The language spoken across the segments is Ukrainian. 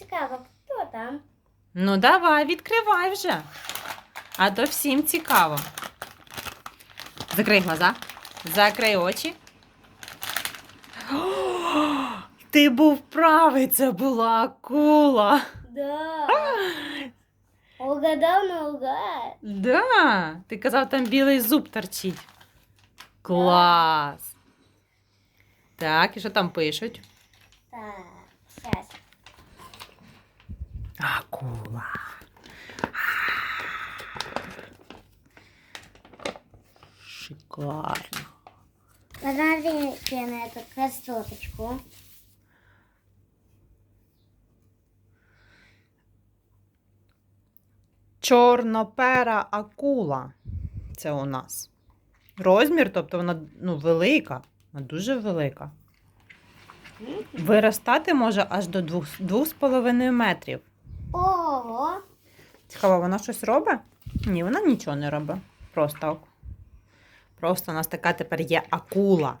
цікаво, хто там? Ну, давай, відкривай вже. А то всім цікаво. Закрий глаза. Закрий очі. О, ти був правий, це була акула. Да. Угадав наугад. Да, ти казав, там білий зуб торчить. Клас. Так, і що там пишуть? Так, зараз. Акула. Шикарно. Посмотрите на эту красоточку. Чорнопера акула. Це у нас. Розмір, тобто вона ну, велика, вона дуже велика. Виростати може аж до 2,5 метрів. Ого. Цікаво, вона щось робить? Ні, вона нічого не робить. Просто, просто у нас така тепер є акула.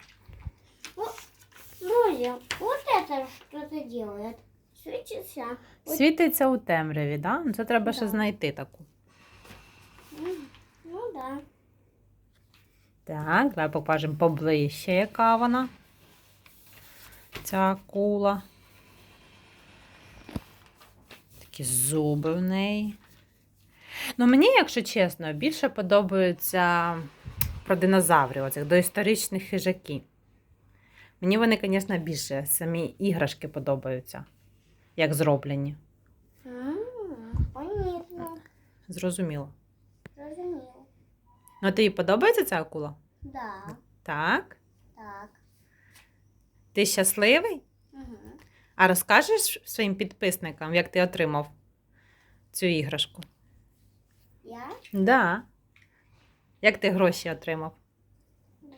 Друзья, вот это что-то делает. Светится. Вот, Світиться у темряві, да? Ну, Це треба ще знайти таку. Ну да. Так, давай покажемо поближче, яка вона. Ця акула. Такі зуби в неї. Ну, мені, якщо чесно, більше подобаються про динозаврів, оцих доісторичних хижаків. Мені вони, звісно, більше самі іграшки подобаються, як зроблені. Понятно. Зрозуміло. Разумела. Ну, а тобі подобається ця акула? Да. Так. Так. Ти щасливий? А розкажеш своїм підписникам, як ти отримав цю іграшку? Я? Да. Як ти гроші отримав?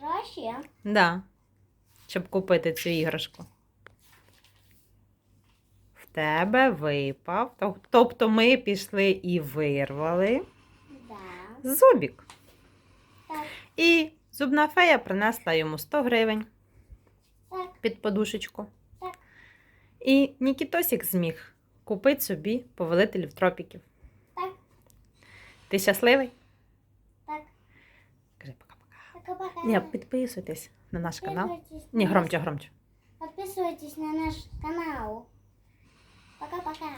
Гроші? Да. Щоб купити цю іграшку. В тебе випав. Тобто ми пішли і вирвали Да. зубік. Так. І зубна фея принесла йому 100 гривень Так. під подушечку. І Нікітосік зміг купити собі повелителів тропіків. Так. Ти щасливий? Так. Кажи пока-пока. Пока-пока. Ні, підписуйтесь на наш канал. Подписывайтесь Ні, громче, громче. Підписуйтесь на наш канал. Пока-пока.